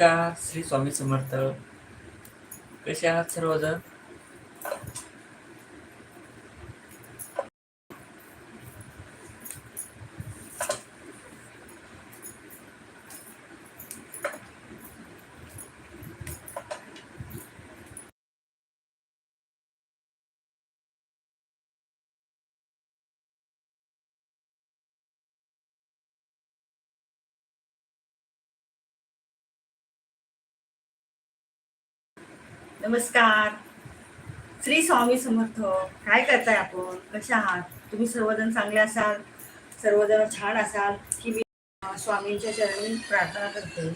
नमस्कार श्री स्वामी समर्थ. कसे आहात सर्वजण? नमस्कार. श्री स्वामी समर्थ काय करताय आपण? कसे आहात? तुम्ही सर्वजण चांगले असाल? सर्वजण छान असाल? की मी स्वामींच्या चरणी प्रार्थना करते?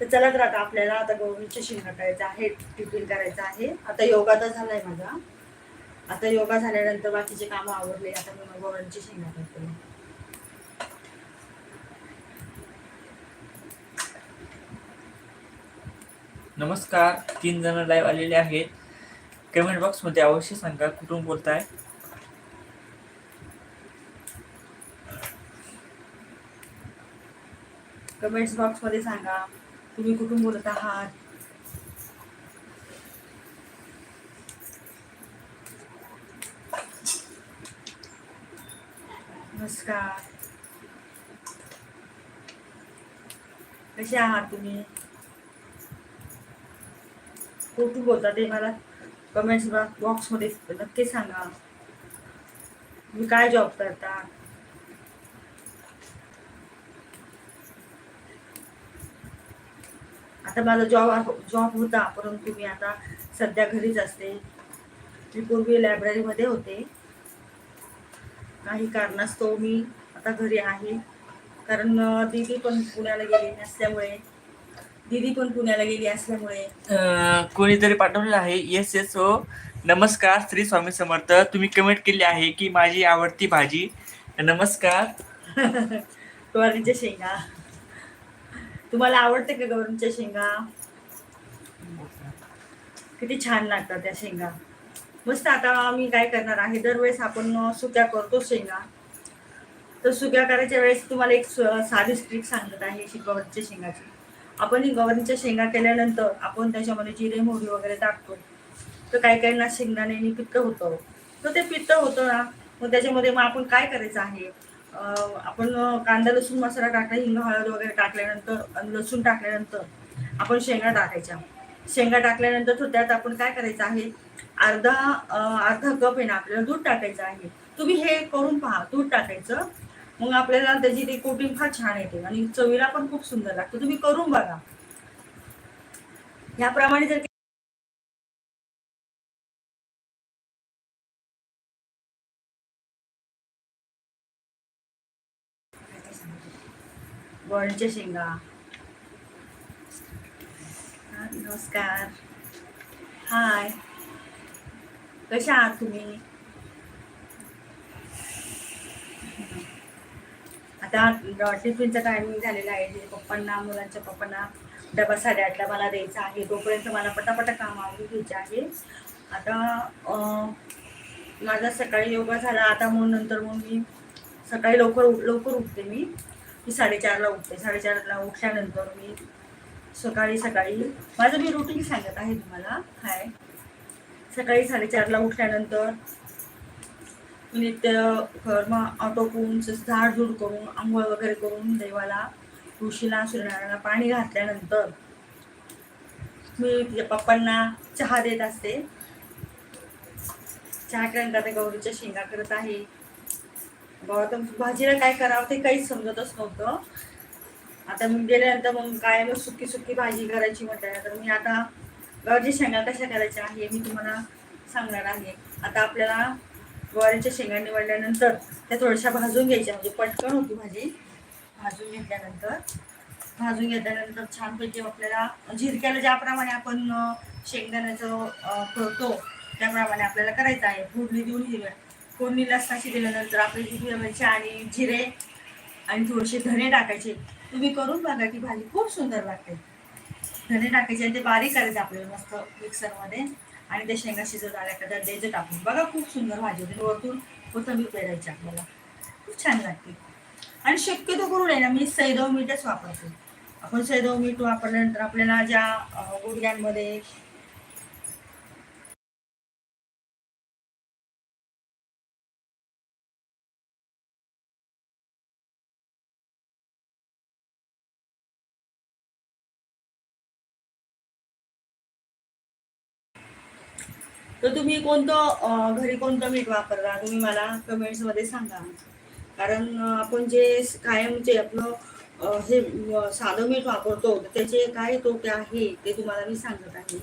तर चला तर आता आपल्याला आता गौरीच्या शेंगा करायचं आहे टिफिन करायचं आहे. आता योगा तर झालाय माझा. आता योगा झाल्यानंतर बाकीचे कामं आवरले. आता मी गौरीची शेंगा करते. नमस्कार तीन जण लाईव्ह आलेले आहेत. कमेंट बॉक्समध्ये अवश्य सांगा कुठून बोलताय. कमेंट्स बॉक्समध्ये सांगा तुम्ही कुठून बोलत आहात? नमस्कार. कसे आहात तुम्ही? कुठून बोलता ते मला. कमेंट्स बॉक्समध्ये नक्की सांगा. तुम्ही काय जॉब करता? आता माझा जॉब जॉब होता परंतु मी आता सध्या घरीच असते. मी पूर्वी लायब्ररीमध्ये होते. काही कारणास्तव मी आता घरी आहे. कारण अं, दीदी पण पुण्याला गेली असल्यामुळे दीदी पण पुण्याला गेली असल्यामुळे. अं, कोणीतरी पाठवलेलं आहे. येस येस हो. नमस्कार श्री स्वामी समर्थ. तुम्ही कमेंट केली आहे की माझी आवडती भाजी. नमस्कार. गवारीच्या शेंगा. तुम्हाला आवडते का गवारीच्या शेंगा? किती छान लागतात त्या शेंगा. मस्त आता मी काय करणार आहे दरवेळेस आपण अं, सुक्या करतो शेंगा. तर सुक्या करायच्या वेळेस तुम्हाला एक स- साधी ट्रिक सांगत आहे अशी गवारीच्या शेंगाची. आपण ही गवारीच्या शेंगा केल्यानंतर आपण त्याच्यामध्ये जिरे मोहरी वगैरे टाकतो. तर काही काहींना शेंगदाण्याने पित्त होतं. तर ते पित्त होतं ना मग त्याच्यामध्ये मग आपण काय करायचं आहे? आपण कांदा लसूण मसाला टाकला हिंग हळद वगैरे टाकल्यानंतर लसूण टाकल्यानंतर आपण शेंगा टाकायच्या. शेंगा टाकल्यानंतर तो त्यात आपण काय करायचं आहे? अर्धा अर्धा कप आहे ना आपल्याला दूध टाकायचं आहे. तुम्ही हे करून पहा दूध टाकायचं. मग आपल्याला त्याची ती कोटिंग फार छान येते. आणि चवीला पण खूप सुंदर लागते. तुम्ही करून बघा. याप्रमाणे जर गोळीच्या शेंगा. नमस्कार. हाय. कशा आहात तुम्ही? आता टिफिनचा टायमिंग झालेला आहे. जे पप्पांना मुलांच्या पप्पांना डबा साडेआठला मला द्यायचा आहे. तोपर्यंत मला पटापटा काम आवडून घ्यायचे आहे. आता माझा सकाळी योगा झाला. आता म्हणून नंतर मग मी सकाळी लवकर उठ- लवकर उठते मी. मी साडेचारला उठते. साडेचारला उठल्यानंतर मी सकाळी सकाळी माझं मी रुटीन सांगत आहे तुम्हाला. हाय. सकाळी साडेचारला उठल्यानंतर नित्य कर्म आटोपून झाडझूड करून आंघोळ वगैरे करून देवाला तुळशीला सूर्यनारायणाला पाणी घातल्यानंतर मी तिच्या पप्पांना चहा देत असते. चहा केल्यानंतर आता गौरीच्या शेंगा करत आहे. गौतम भाजीला काय करावं ते काहीच समजतच नव्हतं. आता मी गेल्यानंतर मग काय मग सुकी सुकी भाजी करायची म्हटल्यानंतर मी आता गौरीच्या शेंगा कशा करायच्या आहे मी तुम्हाला सांगणार आहे. आता आपल्याला गवारीच्या शेंगा निवडल्यानंतर त्या थोड्याशा भाजून घ्यायच्या. म्हणजे पटकन होती भाजी भाजून घेतल्यानंतर. भाजून घेतल्यानंतर छानपैकी आपल्याला झिरक्याला ज्याप्रमाणे आपण शेंगदाण्याचं करतो त्याप्रमाणे आपल्याला करायचं आहे. फोडणी देऊन हिरव्या फोडणी लसणाची दिल्यानंतर आपली हिरव्या मिरच्या आणि जिरे आणि थोडेसे धणे टाकायचे. तुम्ही करून बघा की भाजी खूप सुंदर लागते. धणे टाकायचे आणि ते बारीक करायचं आपल्याला मस्त मिक्सरमध्ये. आणि ते शेंगा शिजत आल्या का त्यात द्यायचं टाकून. बघा खूप सुंदर भाजी होती. वरतून कोथंबीर पेरायची आपल्याला. खूप छान लागते. आणि शक्यतो करून आहे ना मी सैदव मीठच वापरते. आपण सैदव मीठ वापरल्यानंतर आपल्याला ज्या अं, गुडघ्यांमध्ये तर तुम्ही कोणतं घरी कोणतं मीठ वापरता? तुम्ही मला कमेंट्समध्ये सांगा कारण आपण जे कायम जे आपलं हे साधं मीठ वापरतो तर त्याचे काय तोटे आहे ते तुम्हाला मी सांगत आहे.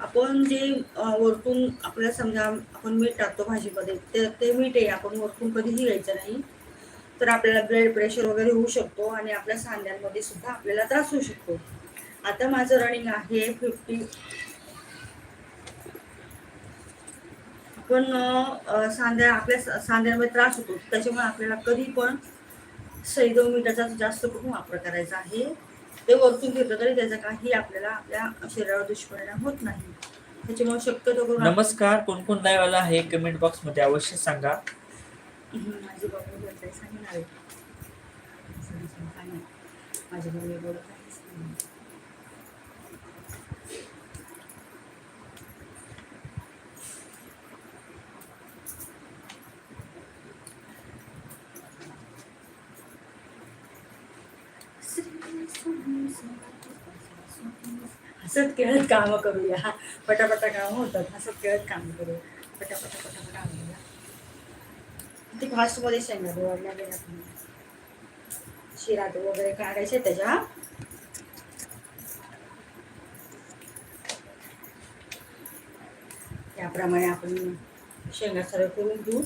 आपण जे वरतून आपल्या समजा आपण मीठ टाकतो भाजीमध्ये ते ते मीठ आहे आपण वरतून कधीही घ्यायचं नाही. तर आपल्याला ब्लड प्रेशर वगैरे होऊ शकतो आणि आपल्या सांध्यांमध्ये सुद्धा आपल्याला त्रास होऊ शकतो. आता माझं रनिंग आहे फिफ्टी पण सांध्या आपल्या सांध्यांमध्ये त्रास होतो. त्याच्यामुळे आपल्याला कधी पण सैदव मिठाचा जास्त करून वापर करायचा आहे. ते वरतून घेतलं तरी त्याचा काही आपल्याला आपल्या शरीरावर दुष्परिणाम होत नाही. त्याच्यामुळे शक्यतो करून नमस्कार. कोण कोण लाईव्ह आला आहे? कमेंट बॉक्समध्ये अवश्य सांगा. माझी बाबू बोलताय सांगणार. माझी मम्मी बोलत आहे सांगा. हसत खेळत कामं करूया. पटापटा कामं होतात. हसत खेळत कामं करूया. पटापटा पटापटा आवडूया ते फास्टमध्ये शेंगा दोडल्या गेल्या शिरा ते वगैरे काढायचे त्याच्या. त्याप्रमाणे आपण शेंगा सर्व करून घेऊ.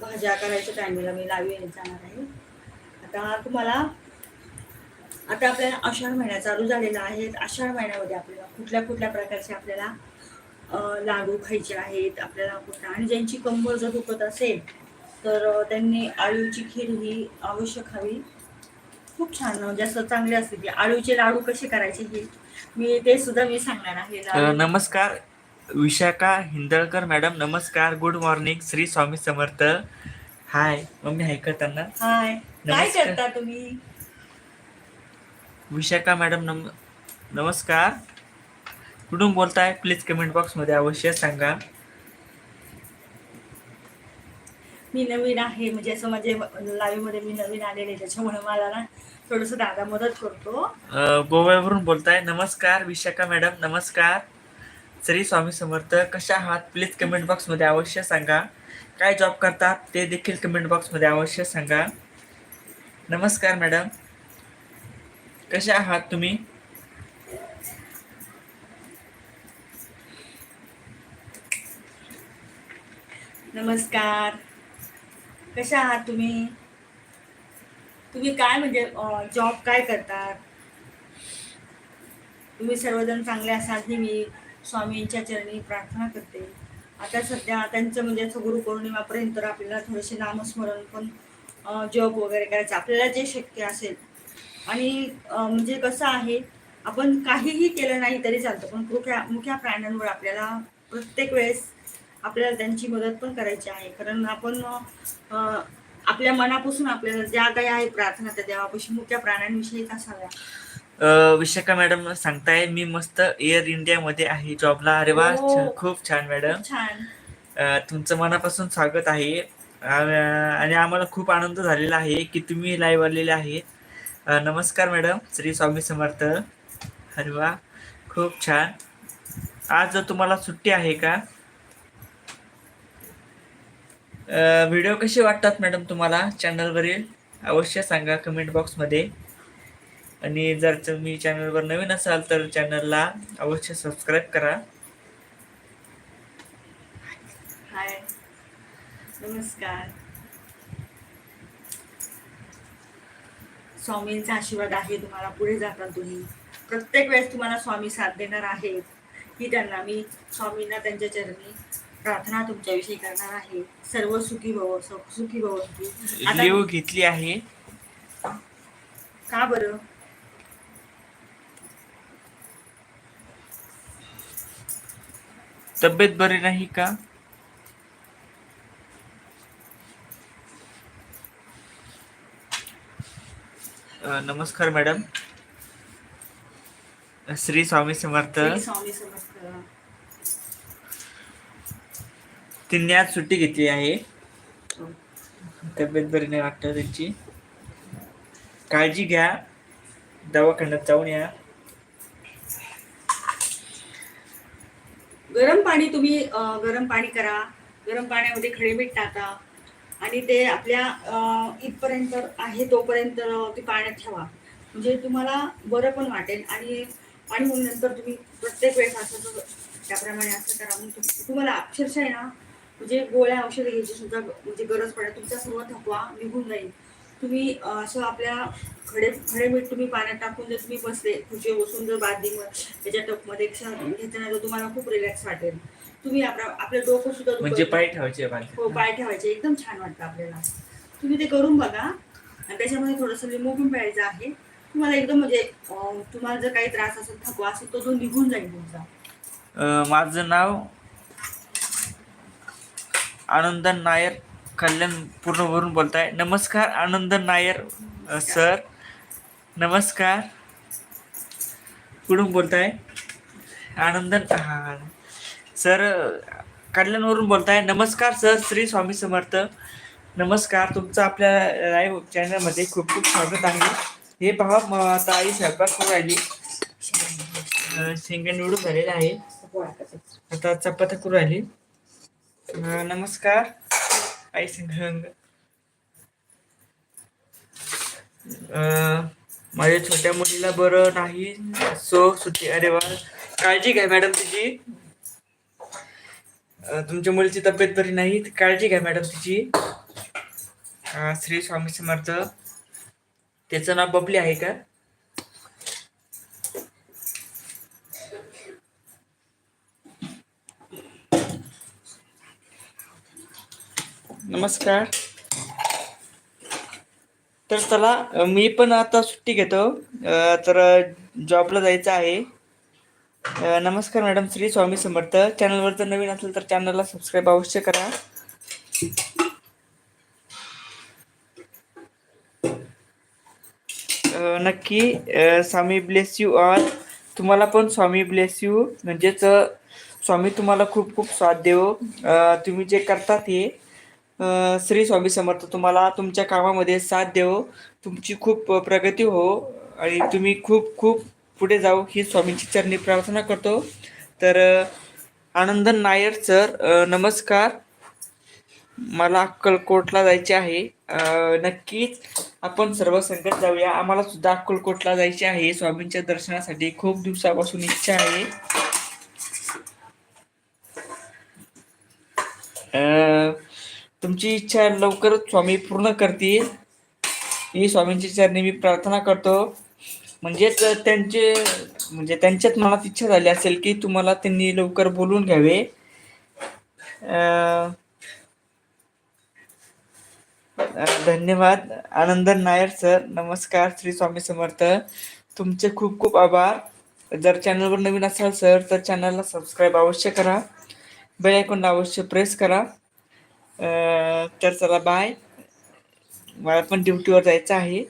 भाज्या करायच्या टायमिंगला मी लावी जाणार आहे. आता तुम्हाला आता आपल्याला आषाढ महिना चालू झालेला आहे. आषाढ महिन्यामध्ये आपल्याला कुठल्या कुठल्या प्रकारचे आपल्याला लाडू खायचे आहेत आपल्याला कुठल्या आणि ज्यांची कंबर जर दुखत असेल तर त्यांनी आळूची खीर ही अवश्य खावी. खूप छान म्हणजे असं चांगले असते की आळूचे लाडू कसे करायचे हे मी ते सुद्धा मी सांगणार आहे. नमस्कार. विशाखा हिंदळकर मॅडम नमस्कार good morning Shri Swami Samarth. Hi mummy ऐकताना हाय. काय नमस्कार. करता तुम्ही? विशाखा मॅडम नम नमस्कार. कुठून बोलताय? प्लीज कमेंट बॉक्समध्ये अवश्य सांगा. मी नवीन आहे म्हणजे असं माझे लाईव्हमध्ये मी नवीन आलेले आहे, त्याच्यामुळे मला ना थोडस दादा मदत करतो. अ, गोव्यावरून बोलताय. नमस्कार विशाखा मॅडम नमस्कार. श्री स्वामी समर्थ कशा आहात? प्लीज कमेंट बॉक्समध्ये अवश्य सांगा. काय जॉब करतात ते देखील कमेंट बॉक्समध्ये अवश्य सांगा. नमस्कार मॅडम कशा आहात तुम्ही? नमस्कार. कशा आहात तुम्ही? तुम्ही काय म्हणजे जॉब काय करतात तुम्ही सर्वजण चांगले असाल मी? स्वामींच्या चरणी प्रार्थना करते. आता सध्या त्यांचं म्हणजे असं गुरुपौर्णिमापर्यंत तर आपल्याला थोडेसे नामस्मरण पण जॉब वगैरे करायचं. आपल्याला जे शक्य असेल. आणि म्हणजे कसं आहे आपण काहीही केलं नाही तरी चालतं. पण मुख्या मुख्या प्राण्यांवर आपल्याला प्रत्येक वेळेस आपल्याला त्यांची मदत पण करायची आहे. कारण आपण आपल्या मनापासून आपल्याला ज्या काही आहे प्रार्थना त्या देवापाशी मुख्या प्राण्यांविषयी असाव्या विशाखा मॅडम सांगताय मी मस्त एअर इंडिया मध्ये आहे जॉबला अरे वा हो. छ- खूप छान मॅडम. खूप छान. अ, तुमचं मनापासून स्वागत आहे. आणि आम्हाला खूप आनंद झालेला आहे की तुम्ही लाईव्ह आलेले आहेत. अ, नमस्कार मॅडम श्री स्वामी समर्थ. अरे वा खूप छान. आज तुम्हाला सुट्टी आहे का? व्हिडिओ कसे वाटतात मॅडम तुम्हाला? चॅनलवरील अवश्य सांगा कमेंट बॉक्समध्ये आणि जर तुम्ही चॅनलवर नवीन असाल तर चॅनलला अवश्य सबस्क्राईब करा. हाय नमस्कार. स्वामींचा आशीर्वाद आहे तुम्हाला पुढे जाता तुम्ही. प्रत्येक वेळेस तुम्हाला स्वामी साथ देणार आहेत. ही त्यांना मी स्वामींना त्यांच्या चरणी प्रार्थना तुमच्याविषयी करणार आहे. सर्व सुखी भव सुखी लिव घेतली आहे. का बरं? तब्येत बरी नाही का? नमस्कार मॅडम. श्री स्वामी समर्थ. श्री स्वामी समर्थ. तिने आज सुट्टी घेतली आहे. तब्येत बरी नाही वाटत त्यांची. काळजी घ्या. दवाखान्यात जाऊन या गरम पाणी तुम्ही गरम पाणी करा. गरम पाण्यामध्ये खडे मीठ टाका. आणि ते आपल्या इथपर्यंत आहे तोपर्यंत ते पाण्यात ठेवा. म्हणजे तुम्हाला बरं पण वाटेल आणि आणि मग नंतर तुम्ही प्रत्येक वेळेस असं त्याप्रमाणे असं करा. म्हणजे तुम्हाला अक्षरशः आहे ना म्हणजे गोळ्या औषधं घ्यायची सुद्धा म्हणजे गरज पडेल तुमचा सर्व थकवा निघून जाईल. तुम्ही अं, असं आपल्या खडे खडे मीठ तुम्ही पाण्यात टाकून जर तुम्ही बसले खुर्चीवर बसून जर बादलीवर त्याच्या टपमध्ये घेताना तर तुम्हाला खूप रिलॅक्स वाटेल. तुम्ही आपला आपलं डोकं सुद्धा म्हणजे. पाय ठेवायचे हो. पाय ठेवायचे. एकदम छान वाटतं आपल्याला. तुम्ही ते करून बघा. आणि त्याच्यामध्ये थोडंसं लिंबू पण प्यायचं आहे. तुम्हाला एकदम म्हणजे तुम्हाला जर काही त्रास असेल थकवा असेल तो जो निघून जाईल तुमचा. अ, माझं नाव आनंदन नायर. कल्याण पूर्णवरून बोलत बोलताय. नमस्कार आनंद नायर सर. नमस्कार. कुठून बोलताय? आनंदन हां सर कल्याणवरून बोलताय. नमस्कार सर श्री स्वामी समर्थ. नमस्कार तुमचं आपल्या लाईव्ह चॅनलमध्ये खूप खूप स्वागत आहे. हे पहा आता आई स्वयंपाक करून राहिली. अ, शेंगा निवडून झालेला आहे आता चपात्या करून राहिली. नमस्कार. आई सिंग माझ्या छोट्या मुलीला बरं नाही. सो सुट्टी. अरे वा. काळजी घ्या मॅडम तिची. तुमच्या मुलीची तब्येत बरी नाही काळजी घ्या मॅडम तिची. श्री स्वामी समर्थ. त्याचं नाव बबली आहे का? नमस्कार. तर चला मी पण आता सुट्टी घेतो. तर जॉबला जायचं आहे. नमस्कार मॅडम श्री स्वामी समर्थ. चॅनलवर जर नवीन असेल तर चॅनलला सबस्क्राईब अवश्य करा. नक्की स्वामी ब्लेस यू ऑल. तुम्हाला पण स्वामी ब्लेस यू. म्हणजेच स्वामी तुम्हाला खूप खूप साथ देव. तुम्ही जे करता ते श्री स्वामी समर्थ तुम्हाला तुमच्या कामामध्ये साथ देव. तुमची खूप प्रगती हो आणि तुम्ही खूप खूप पुढे जाऊ ही स्वामींची चरणी प्रार्थना करतो. तर आनंद आनंदन नायर सर नमस्कार. मला अक्कलकोटला जायचे आहे. नक्कीच आपण सर्व संगत जाऊया. आम्हाला सुद्धा अक्कलकोटला जायचे आहे. स्वामींच्या दर्शनासाठी खूप दिवसापासून इच्छा आहे. अ, तुमची इच्छा लवकरच स्वामी पूर्ण करतील. ही स्वामींची चरणी मी प्रार्थना करतो. म्हणजेच त्यांचे म्हणजे त्यांच्यात मनात इच्छा झाली असेल की तुम्हाला त्यांनी लवकर बोलून घ्यावे. धन्यवाद. आनंद नायर सर नमस्कार. श्री स्वामी समर्थ. तुमचे खूप खूप आभार. जर चॅनलवर नवीन असाल सर तर चॅनलला सबस्क्राईब अवश्य करा. बेल आयकॉनला अवश्य प्रेस करा. तर चला बाय मला पण ड्युटीवर जायचं आहे.